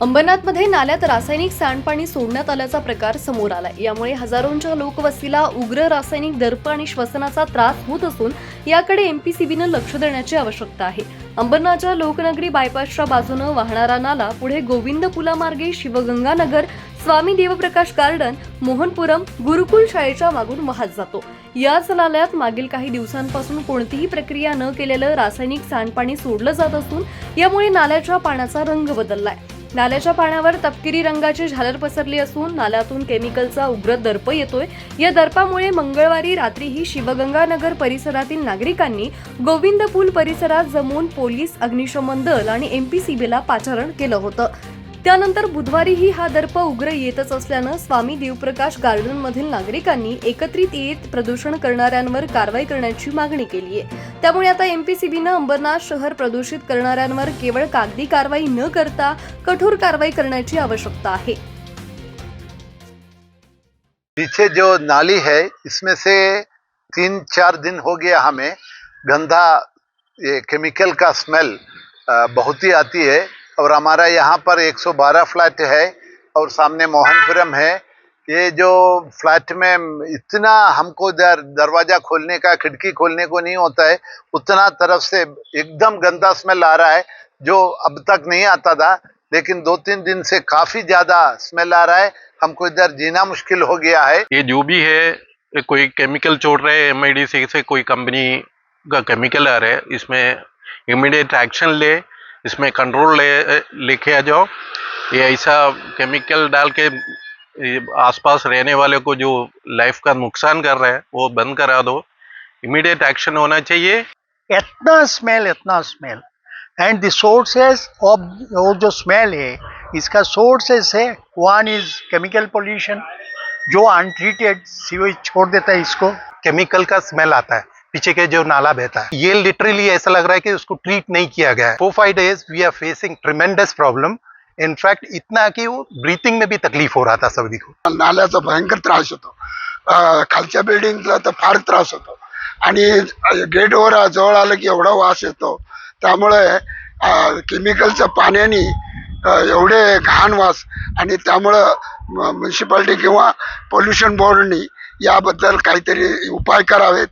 अंबरनाथमध्ये नाल्यात रासायनिक सांडपाणी सोडण्यात आल्याचा प्रकार समोर आला यामुळे हजारोंच्या लोकवस्तीला उग्र रासायनिक दर्प आणि श्वसनाचा त्रास होत असून याकडे एमपीसीबीनं लक्ष देण्याची आवश्यकता आहे. अंबरनाथच्या लोकनगरी बायपासच्या बाजूनं वाहणारा नाला पुढे गोविंद पुलामार्गे शिवगंगानगर स्वामी देवप्रकाश गार्डन मोहनपुरम गुरुकुल शाळेच्या मागून वाहत जातो. याच नाल्यात मागील काही दिवसांपासून कोणतीही प्रक्रिया न केलेलं रासायनिक सांडपाणी सोडलं जात असून यामुळे नाल्याच्या पाण्याचा रंग बदललाय. नाल्याच्या पाण्यावर तपकिरी रंगाची झालर पसरली असून नाल्यातून केमिकलचा उग्र दर्प येतोय. या दर्पामुळे मंगळवारी रात्रीही शिवगंगानगर परिसरातील नागरिकांनी गोविंद पूल परिसरात जमून पोलीस अग्निशमन दल आणि एमपीसीबीला पाचारण केलं होतं. त्यानंतर बुधवारीही हा दर्प उग्र येतच असल्यानं स्वामी देवप्रकाश गार्डनमधील नागरिकांनी एकत्रित येत प्रदूषण करणाऱ्यांवर कारवाई करण्याची मागणी केली आहे. त्यामुळे आता एमपीसीबीनं अंबरनाथ शहर प्रदूषित करणाऱ्यांवर केवळ कागदी कारवाई न करता कठोर कारवाई करण्याची आवश्यकता आहे. पीछे जो नाली है इसमें से तीन चार दिन हो गया हमें गंदा ये केमिकल का स्मेल बहुत ही आती है। और हमारा यहाँ पर 112 फ्लैट है और सामने मोहनपुरम है। ये जो फ्लैट में इतना हमको दर, दरवाज़ा खोलने का खिड़की खोलने को नहीं होता है उतना तरफ़ से एकदम गंदा स्मेल आ रहा है जो अब तक नहीं आता था लेकिन दो तीन दिन से काफ़ी ज़्यादा स्मेल आ रहा है। हमको इधर जीना मुश्किल हो गया है। ये जो भी है कोई केमिकल छोड़ रहे हैं एम से कोई कंपनी का केमिकल आ रहा है इसमें इमीडिएट एक्शन ले इसमें कंट्रोल ले लेके आ जाओ। ये ऐसा केमिकल डाल के आसपास रहने वाले को जो लाइफ का नुकसान कर रहा है वो बंद करा दो। इमीडिएट एक्शन होना चाहिए। इतना स्मेल इतना smell and the sources of वो जो स्मेल है इसका सोर्सेस है। वन इज़ केमिकल पोल्यूशन जो अनट्रीटेड सीवेज छोड़ देता है इसको। केमिकल का स्मेल आता है। पीछे के जो नाला बहता है। ये लिटरली ऐसा लग रहा है कि उसको ट्रीट नहीं किया गया है। Four five days we are facing tremendous problem in fact इतना कि वो ब्रीथिंग में भी तकलीफ हो रहा था सभी को। नाल्याचा भयंकर त्रास होतो। खालच्या बिल्डिंगला तर फार त्रास होतो। आणि गेटवर जवळ आलं की एवढा वास येतो। त्यामुळे केमिकलच्या पाण्याने एवढे घाण वास आणि त्यामुळं म्युन्सिपाल्टी किंवा पोल्युशन बोर्डनी याबद्दल काहीतरी उपाय करावेत.